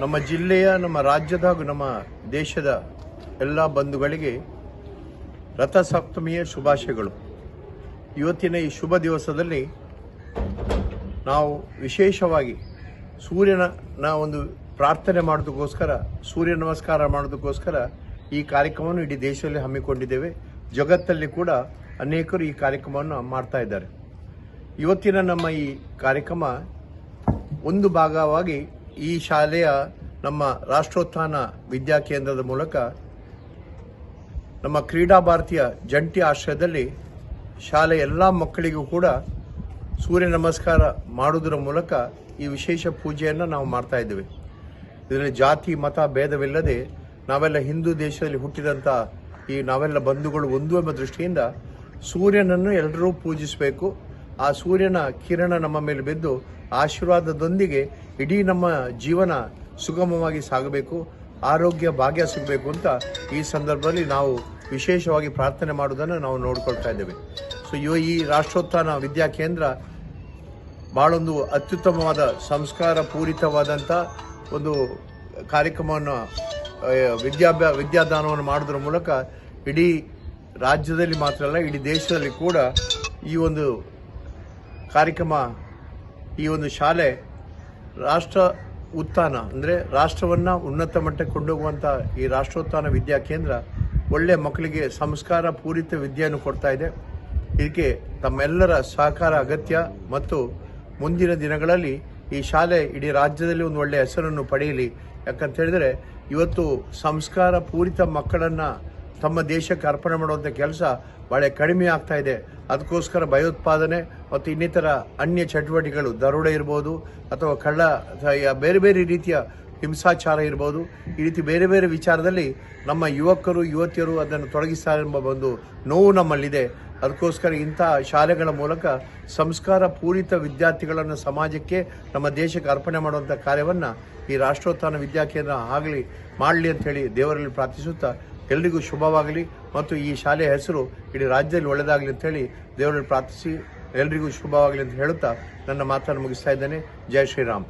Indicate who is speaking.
Speaker 1: ನಮ್ಮ ಜಿಲ್ಲೆಯ, ನಮ್ಮ ರಾಜ್ಯದ ಹಾಗೂ ನಮ್ಮ ದೇಶದ ಎಲ್ಲ ಬಂಧುಗಳಿಗೆ ರಥಸಪ್ತಮಿಯ ಶುಭಾಶಯಗಳು. ಇವತ್ತಿನ ಈ ಶುಭ ದಿವಸದಲ್ಲಿ ನಾವು ವಿಶೇಷವಾಗಿ ಸೂರ್ಯನ ಒಂದು ಪ್ರಾರ್ಥನೆ ಮಾಡೋದಕ್ಕೋಸ್ಕರ ಸೂರ್ಯ ನಮಸ್ಕಾರ ಮಾಡೋದಕ್ಕೋಸ್ಕರ ಈ ಕಾರ್ಯಕ್ರಮವನ್ನು ಇಡೀ ದೇಶದಲ್ಲಿ ಹಮ್ಮಿಕೊಂಡಿದ್ದೇವೆ. ಜಗತ್ತಲ್ಲಿ ಕೂಡ ಅನೇಕರು ಈ ಕಾರ್ಯಕ್ರಮವನ್ನು ಮಾಡ್ತಾ ಇದ್ದಾರೆ. ಇವತ್ತಿನ ನಮ್ಮ ಈ ಕಾರ್ಯಕ್ರಮ ಒಂದು ಭಾಗವಾಗಿ ಈ ಶಾಲೆಯ ನಮ್ಮ ರಾಷ್ಟ್ರೋತ್ಥಾನ ವಿದ್ಯಾ ಕೇಂದ್ರದ ಮೂಲಕ ನಮ್ಮ ಕ್ರೀಡಾ ಭಾರತೀಯ ಜಂಟಿ ಆಶ್ರಯದಲ್ಲಿ ಶಾಲೆ ಎಲ್ಲ ಮಕ್ಕಳಿಗೂ ಕೂಡ ಸೂರ್ಯ ನಮಸ್ಕಾರ ಮಾಡುವುದರ ಮೂಲಕ ಈ ವಿಶೇಷ ಪೂಜೆಯನ್ನು ನಾವು ಮಾಡ್ತಾ ಇದ್ದೇವೆ. ಇದರಲ್ಲಿ ಜಾತಿ, ಮತ, ಭೇದವಿಲ್ಲದೆ ನಾವೆಲ್ಲ ಹಿಂದೂ ದೇಶದಲ್ಲಿ ಹುಟ್ಟಿದಂಥ ಈ ನಾವೆಲ್ಲ ಬಂಧುಗಳು ಒಂದು ಎಂಬ ದೃಷ್ಟಿಯಿಂದ ಸೂರ್ಯನನ್ನು ಎಲ್ಲರೂ ಪೂಜಿಸಬೇಕು. ಆ ಸೂರ್ಯನ ಕಿರಣ ನಮ್ಮ ಮೇಲೆ ಬಿದ್ದು ಆಶೀರ್ವಾದದೊಂದಿಗೆ ಇಡೀ ನಮ್ಮ ಜೀವನ ಸುಗಮವಾಗಿ ಸಾಗಬೇಕು, ಆರೋಗ್ಯ ಭಾಗ್ಯ ಸಿಗಬೇಕು ಅಂತ ಈ ಸಂದರ್ಭದಲ್ಲಿ ನಾವು ವಿಶೇಷವಾಗಿ ಪ್ರಾರ್ಥನೆ ಮಾಡುವುದನ್ನು ನಾವು ನೋಡ್ಕೊಳ್ತಾ ಇದ್ದೇವೆ. ಸೊ ಇವ ಈ ರಾಷ್ಟ್ರೋತ್ಥಾನ ವಿದ್ಯಾ ಕೇಂದ್ರ ಬಹಳೊಂದು ಅತ್ಯುತ್ತಮವಾದ ಸಂಸ್ಕಾರ ಪೂರಿತವಾದಂಥ ಒಂದು ಕಾರ್ಯಕ್ರಮವನ್ನು ವಿದ್ಯಾಭ್ಯಾ, ವಿದ್ಯಾದಾನವನ್ನು ಮಾಡೋದ್ರ ಮೂಲಕ ಇಡೀ ರಾಜ್ಯದಲ್ಲಿ ಮಾತ್ರ ಅಲ್ಲ, ಇಡೀ ದೇಶದಲ್ಲಿ ಕೂಡ ಈ ಒಂದು ಕಾರ್ಯಕ್ರಮ ಈ ಒಂದು ಶಾಲೆ ರಾಷ್ಟ್ರ ಉತ್ಥಾನ, ಅಂದರೆ ರಾಷ್ಟ್ರವನ್ನು ಉನ್ನತ ಮಟ್ಟಕ್ಕೆ ಕೊಂಡೋಗುವಂಥ ಈ ರಾಷ್ಟ್ರೋತ್ಥಾನ ವಿದ್ಯಾ ಕೇಂದ್ರ ಒಳ್ಳೆ ಮಕ್ಕಳಿಗೆ ಸಂಸ್ಕಾರ ಪೂರಿತ ವಿದ್ಯೆಯನ್ನು ಕೊಡ್ತಾ ಇದೆ. ಇದಕ್ಕೆ ತಮ್ಮೆಲ್ಲರ ಸಹಕಾರ ಅಗತ್ಯ ಮತ್ತು ಮುಂದಿನ ದಿನಗಳಲ್ಲಿ ಈ ಶಾಲೆ ಇಡೀ ರಾಜ್ಯದಲ್ಲಿ ಒಂದು ಒಳ್ಳೆಯ ಹೆಸರನ್ನು ಪಡೆಯಲಿ. ಯಾಕಂತ ಹೇಳಿದರೆ, ಇವತ್ತು ಸಂಸ್ಕಾರ ಪೂರಿತ ಮಕ್ಕಳನ್ನ ತಮ್ಮ ದೇಶಕ್ಕೆ ಅರ್ಪಣೆ ಮಾಡುವಂಥ ಕೆಲಸ ಭಾಳ ಕಡಿಮೆ ಆಗ್ತಾ ಇದೆ. ಅದಕ್ಕೋಸ್ಕರ ಭಯೋತ್ಪಾದನೆ ಮತ್ತು ಇನ್ನಿತರ ಅನ್ಯ ಚಟುವಟಿಕೆಗಳು, ದರೋಡೆ ಇರ್ಬೋದು ಅಥವಾ ಕಳ್ಳ ಬೇರೆ ಬೇರೆ ರೀತಿಯ ಹಿಂಸಾಚಾರ ಇರ್ಬೋದು. ಈ ರೀತಿ ಬೇರೆ ಬೇರೆ ವಿಚಾರದಲ್ಲಿ ನಮ್ಮ ಯುವಕರು, ಯುವತಿಯರು ಅದನ್ನು ತೊಡಗಿಸ್ತಾರೆ ಎಂಬ ಒಂದು ನೋವು ನಮ್ಮಲ್ಲಿದೆ. ಅದಕ್ಕೋಸ್ಕರ ಇಂಥ ಶಾಲೆಗಳ ಮೂಲಕ ಸಂಸ್ಕಾರ ಪೂರಿತ ವಿದ್ಯಾರ್ಥಿಗಳನ್ನು ಸಮಾಜಕ್ಕೆ, ನಮ್ಮ ದೇಶಕ್ಕೆ ಅರ್ಪಣೆ ಮಾಡುವಂಥ ಕಾರ್ಯವನ್ನು ಈ ರಾಷ್ಟ್ರೋತ್ಥಾನ ವಿದ್ಯಾಕೇಂದ್ರ ಆಗಲಿ ಮಾಡಲಿ ಅಂತೇಳಿ ದೇವರಲ್ಲಿ ಪ್ರಾರ್ಥಿಸುತ್ತಾ ಎಲ್ರಿಗೂ ಶುಭವಾಗಲಿ ಮತ್ತು ಈ ಶಾಲೆಯ ಹೆಸರು ಇಡೀ ರಾಜ್ಯದಲ್ಲಿ ಒಳ್ಳೆಯದಾಗಲಿ ಅಂತೇಳಿ ದೇವರಲ್ಲಿ ಪ್ರಾರ್ಥಿಸಿ ಎಲ್ರಿಗೂ ಶುಭವಾಗಲಿ ಅಂತ ಹೇಳುತ್ತಾ ನನ್ನ ಮಾತನ್ನು ಮುಗಿಸ್ತಾ ಇದ್ದೇನೆ. ಜೈ ಶ್ರೀರಾಮ್.